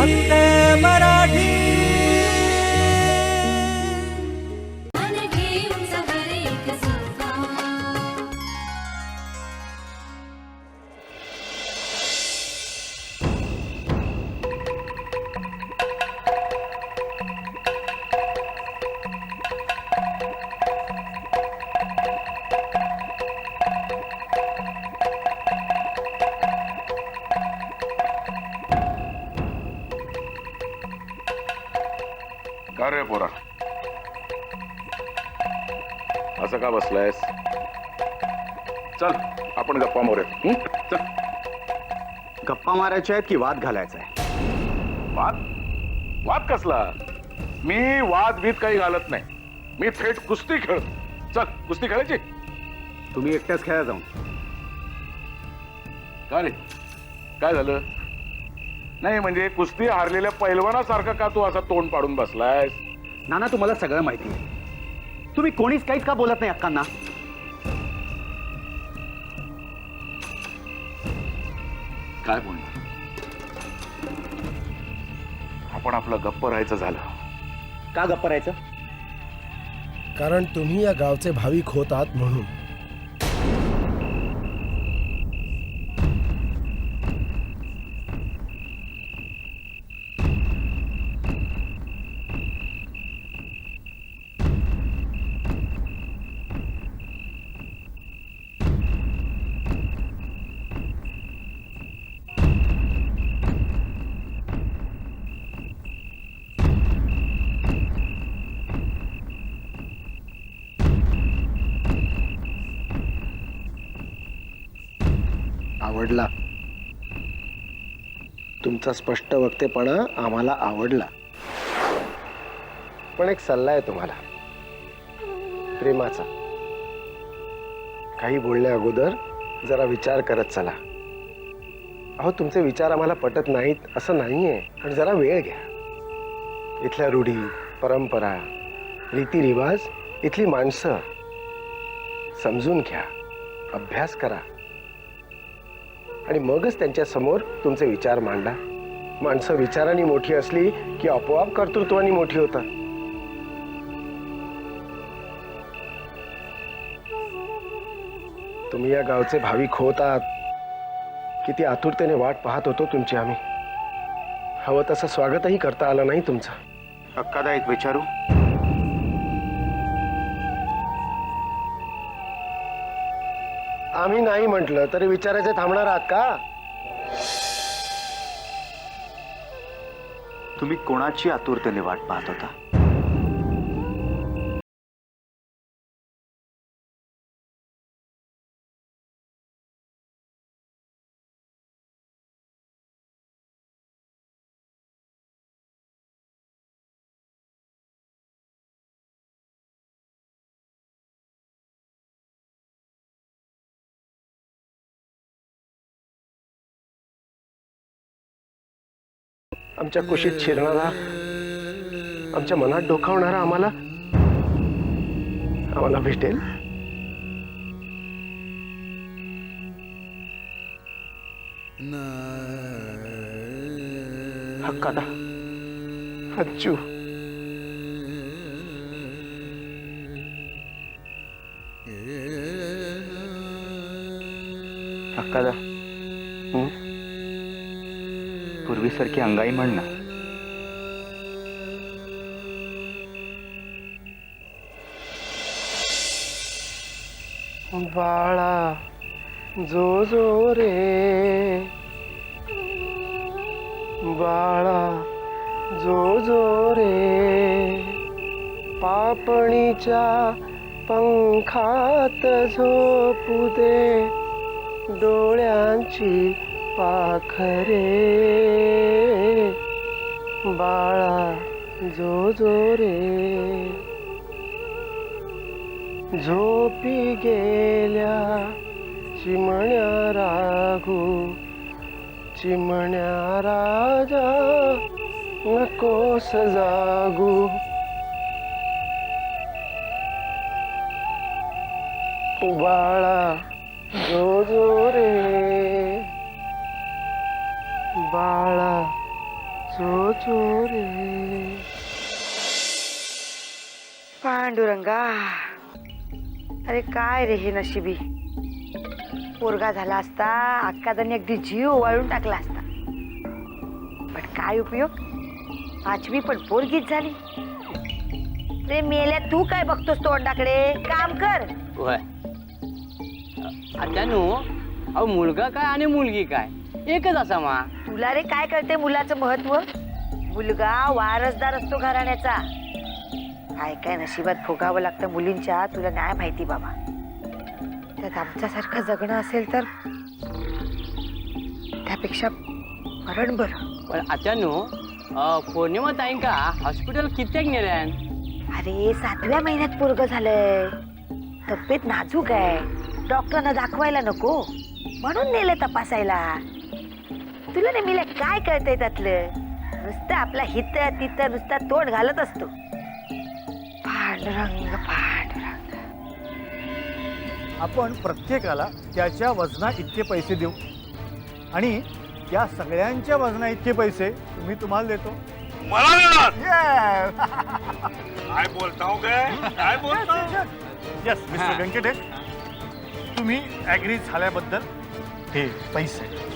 Hot का रे पोरा. असं का बसलायस? चल. आपण गप्पा मारूया? चल. गप्पा मारायच्या आहेत की वाद घालायचा आहे? वाद? वाद कसला? मी वाद बीत काही घालत नाही. मी थेट कुस्ती खेळ चल कुस्ती खेळायची? तुम्ही एकट्याच खेळा जाऊन. का रे? काय झालं? नाही म्हणजे कुस्ती हारलेल्या पैलवानासारखा का तू असा तोंड पाडून बसलायस? नाना तुम्हाला सगळं माहिती आहे. तुम्ही कोणीच काहीच का बोलत नाही अक्कांना? काय बोलणार? आपण आपलं गप्प राहायचं झालं. का गप्प राहायचं? कारण तुम्ही या गावचे भाविक होत आहात म्हणून. आवडला. तुमचा स्पष्ट वक्तेपणा आम्हाला आवडला. पण एक सल्ला आहे तुम्हाला. प्रेमाचा. काही बोलण्या अगोदर जरा विचार करत चला. अहो तुमचे विचार आम्हाला पटत नाहीत असं नाहीये. पण जरा वेळ घ्या. इथल्या रूढी परंपरा रीतिरिवाज इथली माणसं. समजून घ्या. अभ्यास करा. आणि मगच त्यांच्यासमोर तुमचे विचार मांडा. माणसं विचाराने मोठी असली की आपोआप कर्तृत्वाने मोठी होतात. तुम्ही या गावचे भाविक होतात आहात. किती आतुरतेने वाट पाहत होतो तुमची आम्ही. हवं तसं स्वागतही करता आलं नाही तुमचं. अक्कादा एक विचारू. आम्ही नाही म्हटलं तरी विचारायचे थांबणार आहात का? तुम्ही कोणाची आतुरतेने वाट पाहत होता? आमच्या कुशीत शिरणारा आमच्या मनात डोकावणारा आम्हाला आम्हाला भेटेल? हक्कादा हक्का हम्म? पूर्वीसारखी अंगाई म्हणणं. बाळा जो जो रे. बाळा जो जो रे. पापणीच्या पंखात झोपू दे डोळ्यांची पाखरे बाळा जो जो रे. झोपी गेल्या चिमण्या राघू चिमण्या राजा नकोस जागू बाळा जो जो रे. बाळा जो चोरे पांडुरंगा अरे काय रे हे नशिबी? पोरगा झाला असता अक्कादानी अगदी जीव ओवाळून टाकला असता. पण काय उपयोग? पाचवी पण पोरगीच झाली. रे मेल्या तू काय बघतोस तोंडाकडे? काम कर. होय. त्यानू अहो मुलगा काय आणि मुलगी काय? एकच असा मा तुला रे काय कळते मुलाचं महत्त्व? मुलगा वारसदार असतो घराण्याचा. काय काय नशिबात भोगावं लागतं मुलींच्या तुला नाही माहिती बाबा. त्यात आमच्यासारखं जगणं असेल तर त्यापेक्षा मरण बरं. पण अचानू पौर्णिमा ताईंका हॉस्पिटल कित्येक नेल्यान अरे सातव्या महिन्यात पोरग झालंय. तब्येत नाजूक आहे. डॉक्टरांना दाखवायला नको. म्हणून नेले तपासायला. तुला नेहमीला काय कळतंय त्यातलं? नुसतं आपला हित तित नुसता तोंड घालत असतो. पांडुरंग पांडुरंग. आपण प्रत्येकाला त्याच्या वजना इतके पैसे देऊ. आणि या सगळ्यांच्या वजना इतके पैसे मी तुम्हाला देतो. मला देणार? येस काय बोलताव काय काय बोलताव? मिस्टर व्यंकटेश तुम्ही ॲग्री झाल्याबद्दल हे पैसे.